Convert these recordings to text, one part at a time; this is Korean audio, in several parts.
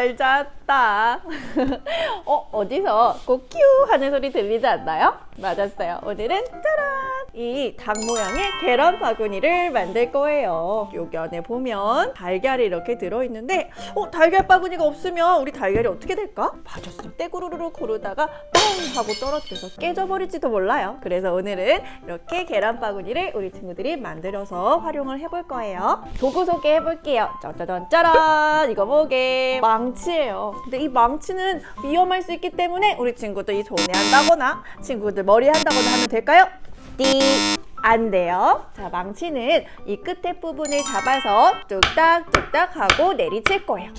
잘 잤다. 어, 어디서 꼬큐 하는 소리 들리지 않나요? 맞았어요. 오늘은 짜란! 이 닭 모양의 계란 바구니를 만들 거예요. 여기 안에 보면 달걀이 이렇게 들어있는데, 어, 달걀 바구니가 없으면 우리 달걀이 어떻게 될까? 맞았어. 떼구르르 고르다가 뻥 하고 떨어져서 깨져버릴지도 몰라요. 그래서 오늘은 이렇게 계란 바구니를 우리 친구들이 만들어서 활용을 해볼 거예요. 도구 소개해 볼게요. 짜자잔 짜란! 이거 뭐게? 망치예요. 근데 이 망치는 위험할 수 있기 때문에 우리 친구들 이 손에 한다거나 친구들 머리에 한다거나 하면 될까요? 띠! 안 돼요. 자, 망치는 이 끝에 부분을 잡아서 뚝딱뚝딱 하고 내리칠 거예요.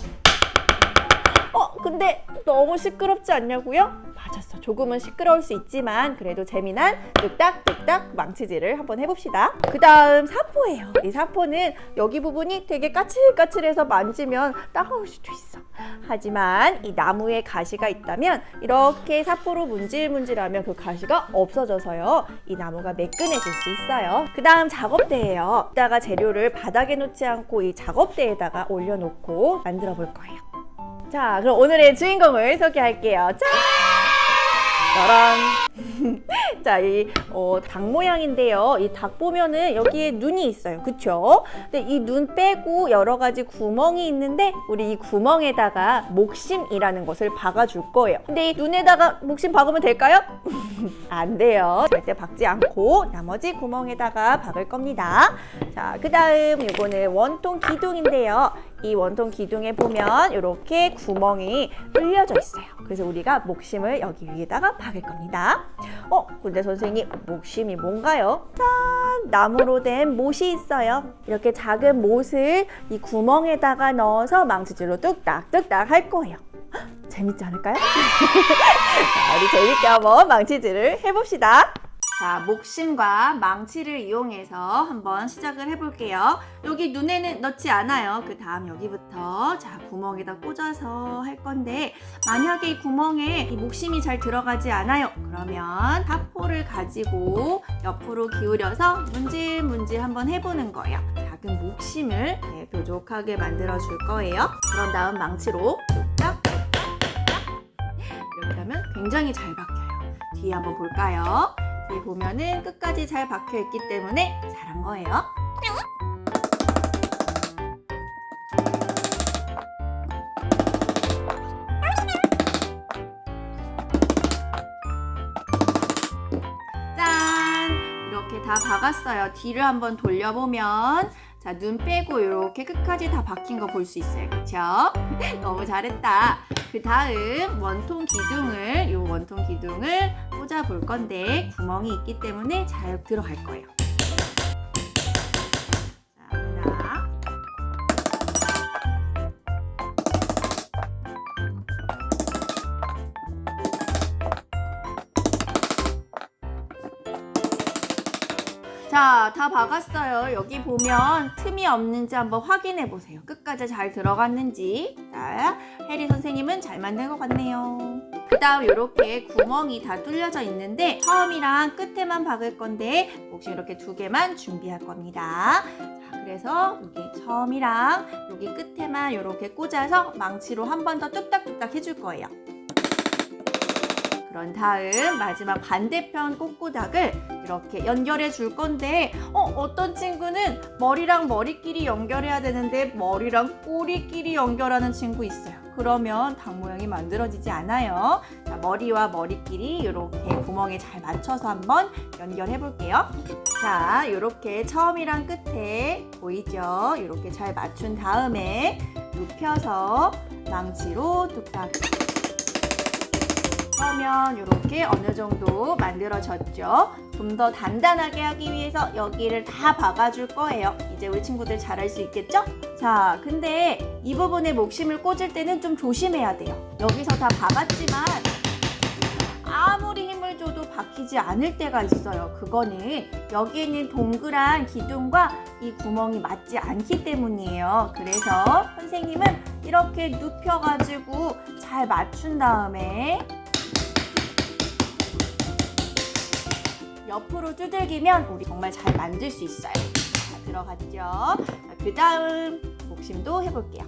어, 근데 너무 시끄럽지 않냐고요? 맞았어. 조금은 시끄러울 수 있지만 그래도 재미난 뚝딱뚝딱 망치질을 한번 해봅시다. 그 다음 사포예요. 이 사포는 여기 부분이 되게 까칠까칠해서 만지면 따가울 수도 있어. 하지만 이 나무에 가시가 있다면 이렇게 사포로 문질문질하면 그 가시가 없어져서요. 이 나무가 매끈해질 수 있어요. 그 다음 작업대예요. 이따가 재료를 바닥에 놓지 않고 이 작업대에다가 올려놓고 만들어 볼 거예요. 자, 그럼 오늘의 주인공을 소개할게요. 짠! 짜란! 자, 이 어, 닭 모양인데요. 이 닭 보면은 여기에 눈이 있어요. 그쵸? 근데 이 눈 빼고 여러 가지 구멍이 있는데 우리 이 구멍에다가 목심이라는 것을 박아줄 거예요. 근데 이 눈에다가 목심 박으면 될까요? 안 돼요. 절대 박지 않고 나머지 구멍에다가 박을 겁니다. 자, 그 다음 이거는 원통 기둥인데요. 이 원통 기둥에 보면 이렇게 구멍이 뚫려져 있어요. 그래서 우리가 목심을 여기 위에다가 박을 겁니다. 어, 근데 선생님, 목심이 뭔가요? 짠! 나무로 된 못이 있어요. 이렇게 작은 못을 이 구멍에다가 넣어서 망치질로 뚝딱뚝딱 할 거예요. 헉, 재밌지 않을까요? 자, 우리 재밌게 한번 망치질을 해봅시다. 자, 목심과 망치를 이용해서 한번 시작을 해볼게요. 여기 눈에는 넣지 않아요. 그 다음 여기부터 자 구멍에다 꽂아서 할 건데 만약에 이 구멍에 이 목심이 잘 들어가지 않아요. 그러면 타포를 가지고 옆으로 기울여서 문질문질 한번 해보는 거예요. 작은 목심을 네, 뾰족하게 만들어 줄 거예요. 그런 다음 망치로 뚝딱 이렇게 하면 굉장히 잘 박혀요. 뒤에 한번 볼까요? 뒤에 보면은 끝까지 잘 박혀 있기 때문에 잘한 거예요. 짠! 이렇게 다 박았어요. 뒤를 한번 돌려보면 자, 눈 빼고 이렇게 끝까지 다 박힌 거 볼 수 있어요. 그쵸? 너무 잘했다. 그 다음 원통 기둥을, 이 원통 기둥을 꽂아 볼 건데 구멍이 있기 때문에 잘 들어갈 거예요. 자, 다 박았어요. 여기 보면 틈이 없는지 한번 확인해 보세요. 끝까지 잘 들어갔는지. 자, 해리 선생님은 잘 만든 것 같네요. 그 다음 이렇게 구멍이 다 뚫려져 있는데 처음이랑 끝에만 박을 건데 혹시 이렇게 두 개만 준비할 겁니다. 자, 그래서 여기 처음이랑 여기 끝에만 이렇게 꽂아서 망치로 한 번 더 뚝딱뚝딱 해줄 거예요. 그런 다음 마지막 반대편 꼬꼬닥을 이렇게 연결해 줄 건데 어, 어떤 친구는 머리랑 머리끼리 연결해야 되는데 머리랑 꼬리끼리 연결하는 친구 있어요. 그러면 닭 모양이 만들어지지 않아요. 자, 머리와 머리끼리 이렇게 구멍에 잘 맞춰서 한번 연결해 볼게요. 자, 이렇게 처음이랑 끝에 보이죠? 이렇게 잘 맞춘 다음에 눕혀서 망치로 뚝딱 그러면 이렇게 어느 정도 만들어졌죠? 좀 더 단단하게 하기 위해서 여기를 다 박아줄 거예요. 이제 우리 친구들 잘할 수 있겠죠? 자, 근데 이 부분에 목심을 꽂을 때는 좀 조심해야 돼요. 여기서 다 박았지만 아무리 힘을 줘도 박히지 않을 때가 있어요. 그거는 여기에 있는 동그란 기둥과 이 구멍이 맞지 않기 때문이에요. 그래서 선생님은 이렇게 눕혀가지고 잘 맞춘 다음에 옆으로 두들기면 우리 정말 잘 만들 수 있어요. 자, 들어갔죠? 그 다음 복심도 해볼게요.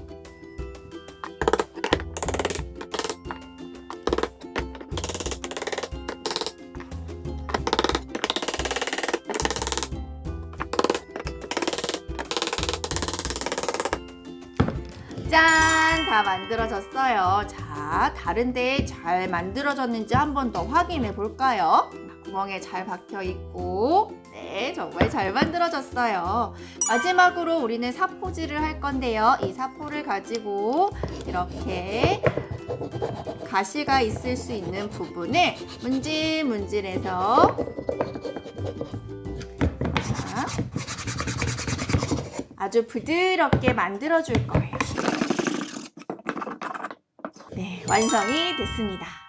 짠! 다 만들어졌어요. 자, 다른데 잘 만들어졌는지 한 번 더 확인해 볼까요? 구멍에 잘 박혀 있고, 네, 정말 잘 만들어졌어요. 마지막으로 우리는 사포질을 할 건데요. 이 사포를 가지고 이렇게 가시가 있을 수 있는 부분을 문질문질해서 자, 아주 부드럽게 만들어 줄 거예요. 네, 완성이 됐습니다.